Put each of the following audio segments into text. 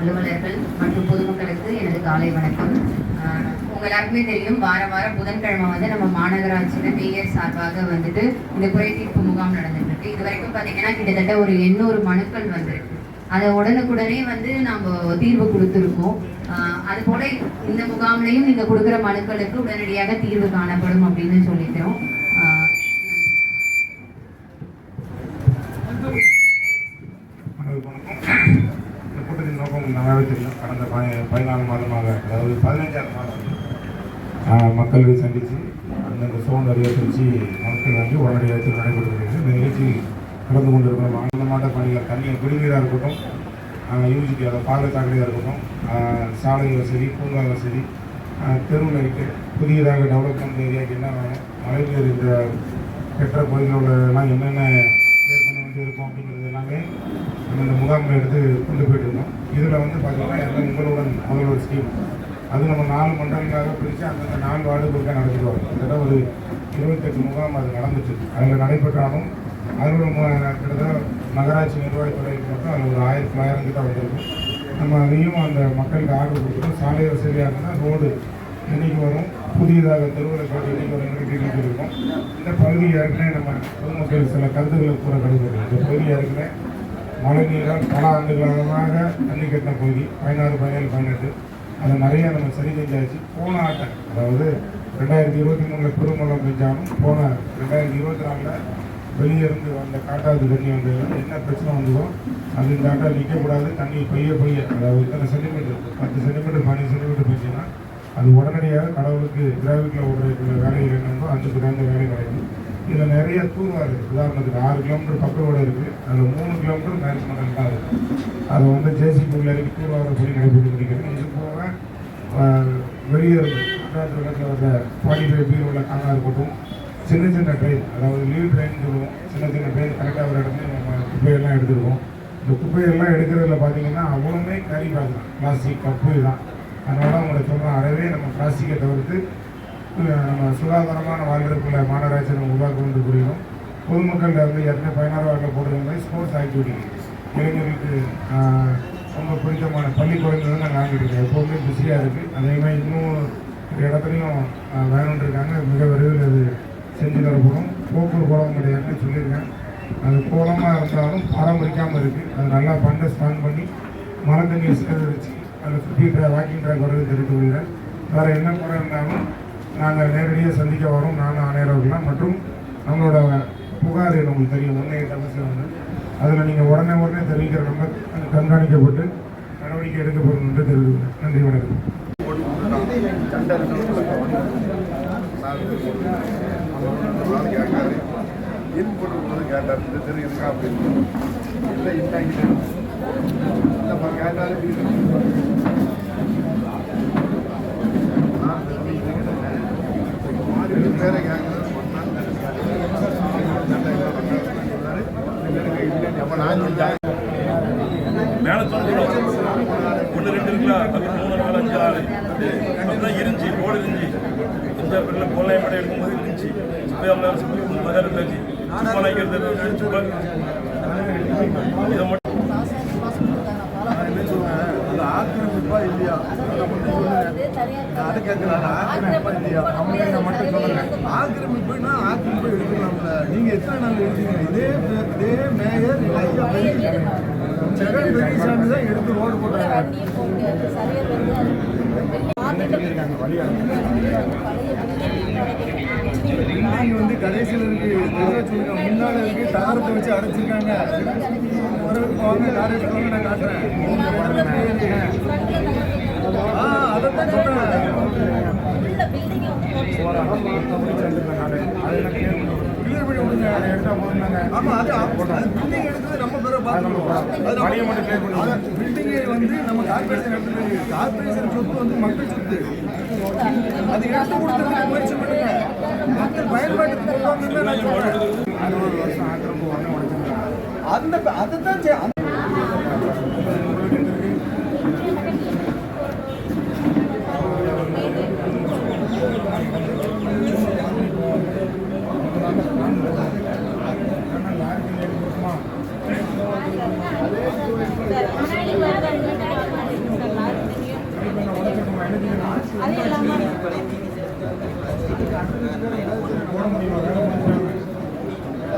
அலுவலர்கள் மற்றும் பொதுமக்களுக்கு எனது காலை வணக்கம். உங்கள் எல்லாருக்குமே தெரியும் வாரம் வாரம் புதன்கிழமை வந்து நம்ம மாநகராட்சியில் மேயர் சார்பாக வந்துட்டு இந்த குறை தீர்ப்பு முகாம் நடந்துட்டு இருக்கு இது வரைக்கும் பார்த்தீங்கன்னா கிட்டத்தட்ட ஒரு எண்ணூறு மனுக்கள் வந்திருக்கு. அதை உடனுக்குடனே வந்து நம்ம தீர்வு கொடுத்துருக்கோம். அது போல இந்த முகாம்லையும் நீங்கள் கொடுக்குற மனுக்களுக்கு உடனடியாக தீர்வு காணப்படும் அப்படின்னு சொல்லிக்கிறோம் ஆஹ் அனைவருக்கும் வணக்கம். இந்த நல்லாவே தெரியும் கடந்த பதினாலு மாதமாக அதாவது பதினைஞ்சாவது மாதம் மக்களை சந்தித்து அந்தந்த சோன் அறிவை மக்கள் வந்து உடனடியாக தீர்வு நடைபெறுகிறது. இந்த நிகழ்ச்சியில் கலந்து கொண்டிருக்கிறோம் ஆனந்தமான பணிகள் தண்ணீர் குடிநீராக இருக்கட்டும் யூஜிக்கு அதை பாதை இருக்கட்டும் சாலை வசதி பூங்கா வசதி தெருவில் தெரு புதியதாக டெவலப்மெண்ட் ஏரியாவுக்கு என்ன வேணும் மழைநீர் இந்த பெற்ற பகுதியில் உள்ளதெல்லாம் என்னென்ன ஏற்கனவே இருக்கும் அப்படிங்கிறது எல்லாமே நம்ம இந்த முகாமில் எடுத்து கொண்டு போயிட்டு இருந்தோம் இதில் வந்து பார்த்திங்கன்னா எல்லாம் உங்களுடன் ஸ்கீம் அது நம்ம நாலு மண்டலங்களாக பிரித்து அந்தந்த நாலு வார்டுகளுக்காக நடத்திட்டு வரோம் கிட்டத்தட்ட ஒரு இருபத்தெட்டு முகாம் அது நடந்துச்சு. அதில் நடைபெற்றாலும் அதில் கிட்டத்தட்ட நகராட்சி நிர்வாகத்துறைக்கு மட்டும் அதில் ஒரு ஆயிரத்தி தொள்ளாயிரம் கிட்ட வந்திருக்கும் நம்ம அதையும் அந்த மக்களுக்கு ஆர்டர் கொடுத்துருக்கோம் சாலை வசதியாக இருந்தால் ரோடு இன்றைக்கி வரும். புதியதாக தெருவில் காட்டு இன்றைக்கி வரும். கேட்டு இருக்கோம் இந்த பகுதி ஏற்கனவே நம்ம பொதுமக்கள் சில கருத்துக்களை கூற கிடைக்கிறது இந்த பகுதி ஏற்கனவே மழை நீரால் பல ஆண்டுகளாக தண்ணி கட்டின பகுதி பதினாறு பதினேழு பதினெட்டு. அதை நிறைய நம்ம சரி செஞ்சாச்சு. போன ஆட்டம் அதாவது ரெண்டாயிரத்தி இருபத்தி மூணில் பெருமழை பெஞ்சாலும் போன ரெண்டாயிரத்தி இருபத்தி நாலில் வெளியே இருந்து வந்த காட்டாவது தண்ணி வந்து என்ன பிரச்சனை வந்ததோ அது இந்த ஆட்டம் நிற்கக்கூடாது. தண்ணி பெய்ய பெய்ய அதாவது இத்தனை சென்டிமீட்டர் பத்து சென்டிமீட்டர் பதினஞ்சு சென்டிமீட்டர் போச்சுன்னா அது உடனடியாக கடவுளுக்கு கிராவிக்கில் ஓடுற வேலைகள் என்னென்னோ அதுக்கு தகுந்த வேலை கிடைக்கும் இதில் நிறைய தூர்வாரு உதாரணத்துக்கு ஆறு கிலோமீட்டர் பக்க இருக்குது அதில் மூணு கிலோமீட்டர் மேக்ஸிமம் மண்டல் இருக்குது அதை வந்து ஜேசிபியில் இருக்கு தூர்வாரம் சொல்லி நடைபெற்று முடிக்கிறது இது போக வெளியே இருந்து அன்றாட இடத்துல வர ஃபார்ட்டி ஃபைவ் பீர் உள்ள காணா இருக்கட்டும் சின்ன சின்ன ட்ரெயின் அதாவது லீவ் ட்ரெயின் சொல்லுவோம். சின்ன சின்ன ட்ரெயின் கரெக்டாக ஒரு இடத்துல நம்ம குப்பையெல்லாம் எடுத்துருக்கோம் இந்த குப்பையெல்லாம் எடுக்கிறதுல பார்த்தீங்கன்னா அவ்வளோமே கேரி பேக் தான் பிளாஸ்டிக் கப்பு தான் அதனால் அவங்களை சொல்கிறோம் அறவே நம்ம பிளாஸ்டிக்கை தவிர்த்து நம்ம சுகாதாரமான வாழ்றதுக்குள்ள மாநகராட்சி நம்ம உருவாக்க வந்து புரியணும் பொதுமக்கள் வந்து ஏற்கனவே பயனாளர்கள் வாரில் மாதிரி ஸ்போர்ட்ஸ் ஆக்டிவிட்டி இளைஞர்களுக்கு ரொம்ப பிடித்தமான பள்ளி குழந்தைகள் நாங்கள் வாங்கிட்டு இருக்கோம். எப்போவுமே பிஸியாக இருக்குது அதே மாதிரி இன்னும் இடத்துலையும் வேணும்னு இருக்காங்க. மிக விரைவில் அது செஞ்சு தரப்படும். போக்குவரத்து கோலம் கிடையாதுன்னு சொல்லியிருக்கேன். அது கோலமாக இருந்தாலும் பராமரிக்காமல் இருக்குது அது நல்லா பண்டை ஸ்பான் பண்ணி மழை தண்ணியை வச்சு அதை சுற்றி வாக்கிங் ட்ராக் வர்றது தெரிவித்து கொள்கிறேன் வேறு என்ன குறை இருந்தாலும் நாங்கள் நேரடியாக சந்திக்க வரோம். நானும் ஆணையர்கள்லாம் மற்றும் நம்மளோட புகார் உங்களுக்கு தெரியும். ஒன்றே தமிழ்ச்சி வந்து அதில் நீங்கள் உடனே உடனே தெரிவிக்கிற நம்பர் கண்காணிக்கப்பட்டு நடவடிக்கை எடுக்கப்படும் என்று தெரிவிக்கிறேன் நன்றி வணக்கம். இன்புட் கேட்டார் இந்த தெரு இருக்கா அப்படின்னு இல்லை இன்னாங்க கேட்டாரு வேற கேட்கறது மேலே சொல்லுறோம் ஒன்று ரெண்டு இருக்குல்ல அது மூணு நாலு அஞ்சு ஆறு அப்படிதான் இருந்துச்சு ரோடு இருந்துச்சு அஞ்சா பேரில் கொள்ளைய மடை எடுக்கும்போது இருந்துச்சு இப்போ அவங்க சுற்றி மதம் இருந்தாச்சு சும்மா நினைக்கிறது சும்மா இதை மட்டும் அந்த ஆக்கிரமிப்பா இல்லையா அதை மட்டும் சொல்லுங்க ஆக்கிரமிப்பா இல்லையா அவங்க மட்டும் சொல்லுங்க ஆக்கிரமிப்புனா ஆக்கிரமிப்பு எடுக்கலாம்ல நீங்க எத்தனை நாள் எடுத்தீங்க இதே இதே மேயர் ஐயா ஜெகன் பெரியசாமி தான் எடுத்து ரோடு போட்டாங்க பில்டிங் வந்து கடைசியில் இருக்கு தெளிவா சொல்லுங்க முன்னால இருக்கு தாரத்தை வச்சு அடைச்சிருக்காங்க வரவுக்கு வாங்க கார் எடுத்துவாங்க நான் காட்டுறேன் ஆ அது பில்டிங் எடுத்தது நம்ம பார்த்துக்கணும் அது பணியை மட்டும் clear பண்ணி விடுங்க. பில்டிங் வந்து நம்ம கார்பரேஷன் எடுத்துட்டு கார்பரேஷன் சொத்து வந்து மக்கள் சொத்து அது எடுத்து கொடுத்ததுக்கு முயற்சி பண்ணுங்க மக்கள் பயன்பாட்டுக்கு கொண்டு வரணும்னு நான் சொல்றேன். அறுபது வருஷம் ஆக்கிரமிப்பு உடனே உடைச்சிருக்காங்க அந்த அதுதான் செய்- அந்த- முன்னாடி வரது அந்த டைம் மாறிடுச்சு சார் லாரி தெரியும் அது எல்லாமே போட முடியுமா வேலை முடிஞ்சாங்க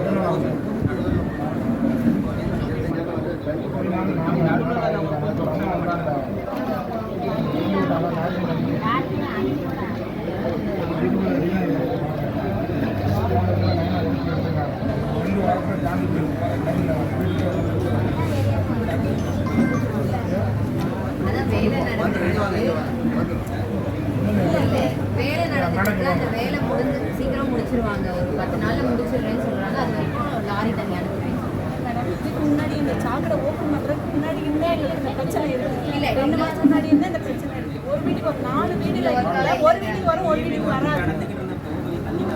ரெண்டு வாரத்தில் தாண்டி அதான் வேலை நடக்குது இல்ல, இல்ல. வேலை நடந்துட்டு அந்த வேலை முடிஞ்சு சீக்கிரம் முடிச்சிருவாங்க ஒரு பத்து நாள்ல முடிச்சிடுறேன்னு சொல்றாங்க அது வரைக்கும் லாரி தண்ணி அனுப்புறேன் முன்னாடி இந்த சாக்கடை ஓப்பன் பண்றதுக்கு முன்னாடி இருந்தே எங்களுக்கு இந்த பிரச்சனை இருக்கு இல்ல, ரெண்டு மாசம் முன்னாடி இருந்தே இந்த பிரச்சனை இருக்கு ஒரு வீட்டுக்கு ஒரு நாலு ஒரு வீட்டுக்கு வரும். ஒரு வீட்டுக்கு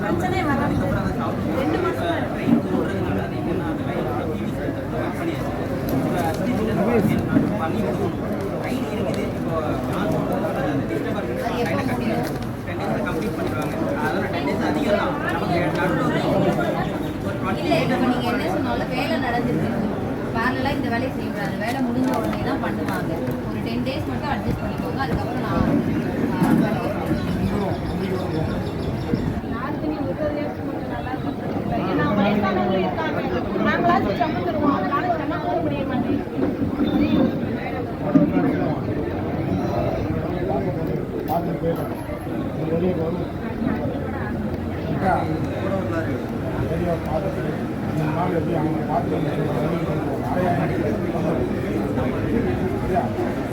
பிரச்சனையே வராது ரெண்டு மாசம் தான் இருக்கு. அது எப்போ முடியும் இல்ல இப்ப நீங்க என்ன சொன்னாலும் வேலை நடந்துருக்கு பேரலா இந்த வேலையை செய்யக்கூடாது வேலை முடிஞ்ச உடனே தான் பண்ணுவாங்க ஒரு டென் டேஸ் மட்டும் அட்ஜஸ்ட் பண்ணிக்கோங்க. அதுக்கப்புறம் நான் ஆ,